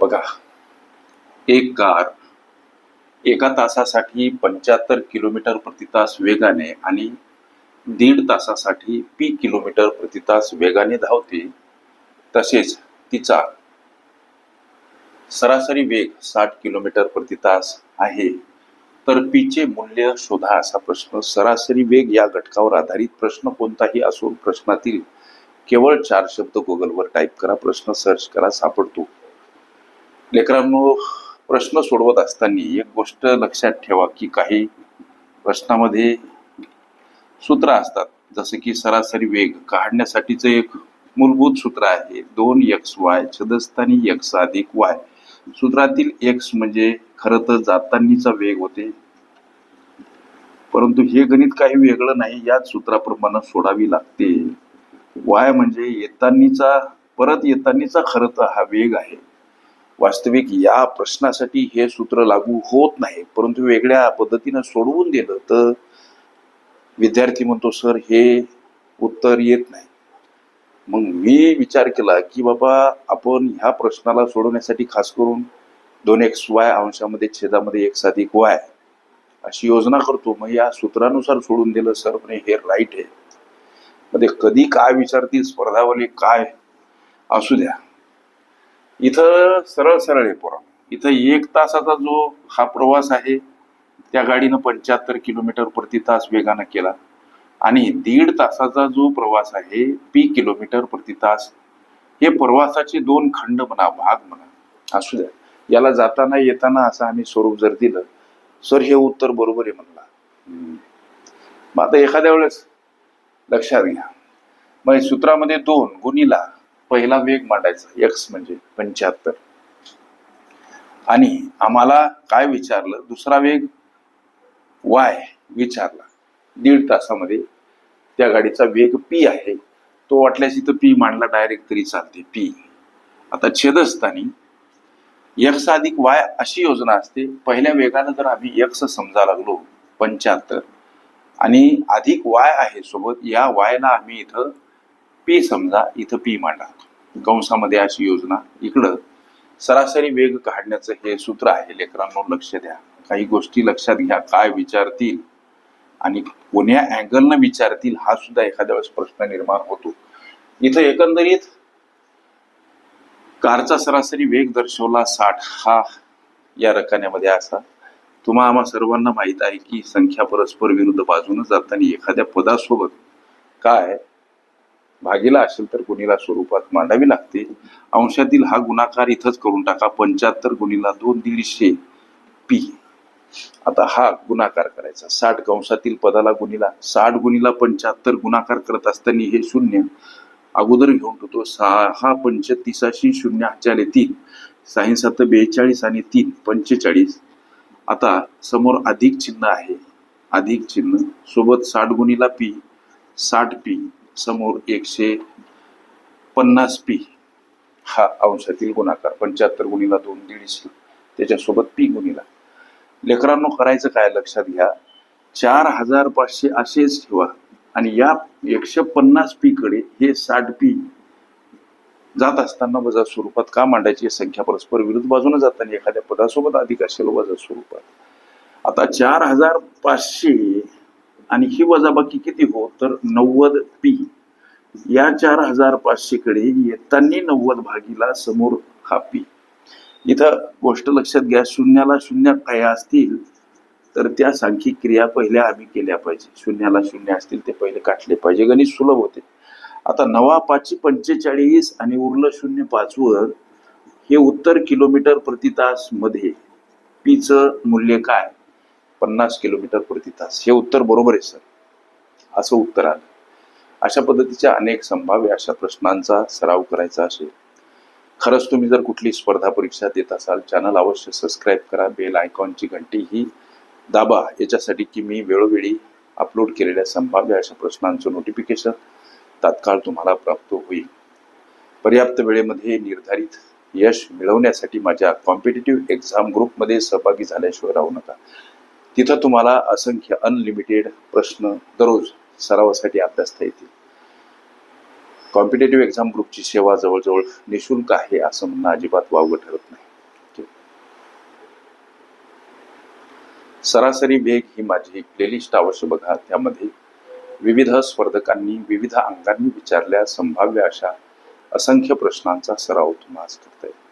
बघा. एक कार एका तासासाठी पंच्याहत्तर किलोमीटर प्रति तास वेगाने आणि दीड तासासाठी पी किलोमीटर प्रति तास वेगाने धावते तसेच तिचा सरासरी वेग साठ किलोमीटर प्रति तास आहे. तर पीचे मूल्य शोधा असा प्रश्न. सरासरी वेग या घटकावर आधारित प्रश्न कोणताही असून प्रश्नातील केवळ चार शब्द गुगलवर टाईप करा प्रश्न सर्च करा सापडतो. लेकरांनो प्रश्न सोडवत असताना एक गोष्ट लक्षात ठेवा की काही प्रश्नामध्ये सूत्र असतात. जसं की सरासरी वेग काढण्यासाठीचं एक मूलभूत सूत्र आहे. दोन एक्स वाय छदस्थानी एक्स अधिक वाय सूत्रातील एक्स म्हणजे खरं तर जातानीचा वेग होते. परंतु हे गणित काही वेगळं नाही. याच सूत्राप्रमाणे सोडावी लागते. वाय म्हणजे येतानीचा परत येतानीचा खरं तर हा वेग आहे. वास्तविक या प्रश्नासाठी हे सूत्र लागू होत नाही. परंतु वेगळ्या पद्धतीनं सोडवून दिलं तर विद्यार्थी म्हणतो सर हे उत्तर येत नाही. मग मी विचार केला की बाबा आपण ह्या प्रश्नाला सोडवण्यासाठी खास करून दोन एक्स वाय अंशामध्ये छेदामध्ये एक्स अधिक वाय अशी योजना करतो. मग या सूत्रानुसार सोडून दिलं सर म्हणजे हे राईट आहे. मध्ये कधी काय विचारतील स्पर्धावली काय असू द्या. इथं सरळ सरळ आहे पोरा. इथं एक तासाचा जो हा प्रवास आहे त्या गाडीनं पंच्याहत्तर किलोमीटर प्रति तास वेगानं केला. आणि दीड तासाचा जो प्रवास आहे पी किलोमीटर प्रति तास हे प्रवासाचे दोन खंड म्हणा भाग म्हणा असू द्या. याला जाताना येताना असं आम्ही स्वरूप जर दिलं सर हे उत्तर बरोबर आहे म्हणला. मग आता एखाद्या वेळेस लक्षात घ्या. मग सूत्रामध्ये दोन गुणीला पहिला वेग मांडायचा एक्स म्हणजे पंच्याहत्तर. आणि आम्हाला काय विचारलं? दुसरा वेग वाय विचारला. दीड तासामध्ये त्या गाडीचा वेग पी आहे. तो वाटल्यास इथं पी मांडला डायरेक्ट तरी चालते पी आता छेदस्थानी यक्स अधिक वाय अशी योजना असते. पहिल्या वेगानं जर आम्ही यक्स समजा लागलो पंच्याहत्तर आणि अधिक वाय आहे सोबत या वायला आम्ही इथं पी समजा इथं पी मांडा. कंसामध्ये अशी योजना इकडं. सरासरी वेग काढण्याचं हे सूत्र आहे. लेकरांनो लक्ष द्या. काही गोष्टी लक्षात घ्या. काय विचारतील आणि कोण्या अँगलनं विचारतील हा सुद्धा एखाद्या वेळेस प्रश्न निर्माण होतो. इथं एकंदरीत कारचा सरासरी वेग दर्शवला साठ हा या रकान्यामध्ये असा. तुम्हा आम्हा सर्वांना माहीत आहे की संख्या परस्पर विरुद्ध बाजूने जाताना एखाद्या पदासोबत काय भागीला असेल तर गुणीला स्वरूपात मांडावी लागते. अंशातील हा गुणाकार इथंच करून टाका. पंच्याहत्तर गुणीला दोन दीडशे पी. आता हा गुणाकार करायचा. साठ कंसातील पदाला गुणीला साठ गुणीला पंच्याहत्तर गुणाकार करत असताना हे शून्य. अगोदर घेऊन ठेवतो. सहा पंचतीसाशी शून्य आले तीन. साही सात बेचाळीस आणि तीन पंचेचाळीस. आता समोर अधिक चिन्ह आहे. अधिक चिन्ह. सोबत साठ गुणीला पी साठ पी. समोर एकशे पन्नास पी हा अंशातील गुणाकार पंच्याहत्तर गुणीला दोन दीडशे त्याच्यासोबत पी गुणीला. लेकरांनो करायचं काय लक्षात घ्या. चार हजार पाचशे असेच ठेवा. आणि या एकशे पन्नास पी कडे हे साठ पी जात असताना वजा स्वरूपात का मांडायची संख्या परस्पर विरुद्ध बाजूने जाताना एखाद्या पदासोबत अधिक असेल वजा स्वरूपात. आता चार हजार पाचशे आणि ही वजाबाकी किती हो? तर नव्वद पी या चार हजार पाचशेकडे येताना नव्वद भागीला समोर हा पी इथं गोष्ट लक्षात घ्या शून्याला शून्य काय असतील तर त्या सांख्यिक क्रिया पहिल्या आम्ही केल्या पाहिजे. शून्याला शून्य असतील ते पहिले काटले पाहिजे. गणित सुलभ होते. आता नवा पाचशे पंचेचाळीस आणि उरलं शून्य पाचवर हे उत्तर किलोमीटर प्रति तासमध्ये पीचं मूल्य काय? पन्नास किलोमीटर प्रति तास. हे उत्तर बरोबर आहे सर. असं उत्तर आलं. अशा पद्धतीच्या अनेक संभाव्य अशा प्रश्नांचा सराव करायचा असेल. खरंच तुम्ही जर कुठली स्पर्धा परीक्षा देत असाल चॅनल अवश्य सबस्क्राईब करा बेल आयकॉनची घंटी ही दाबा. याच्यासाठी की मी वेळोवेळी अपलोड केलेल्या संभाव्य अशा प्रश्नांचं नोटिफिकेशन तात्काळ तुम्हाला प्राप्त होईल. पर्याप्त वेळेमध्ये निर्धारित यश मिळवण्यासाठी माझ्या कॉम्पिटेटिव्ह एक्झाम ग्रुपमध्ये सहभागी झाल्याशिवाय राहू नका. तिथं तुम्हाला असंख्य अनलिमिटेड प्रश्न दररोज सरावासाठी अभ्यासता येतील. कॉम्पिटेटिव्ह एक्झाम ग्रुपची सेवा जवळजवळ निशुल्क आहे असं म्हणणं अजिबात वावगं ठरत नाही. सरासरी वेग ही माझी प्लेलिस्ट अवश्य बघा. त्यामध्ये विविध स्पर्धकांनी विविध अंगांनी विचारल्या संभाव्य अशा असंख्य प्रश्नांचा सराव तुम्हाला करता येईल.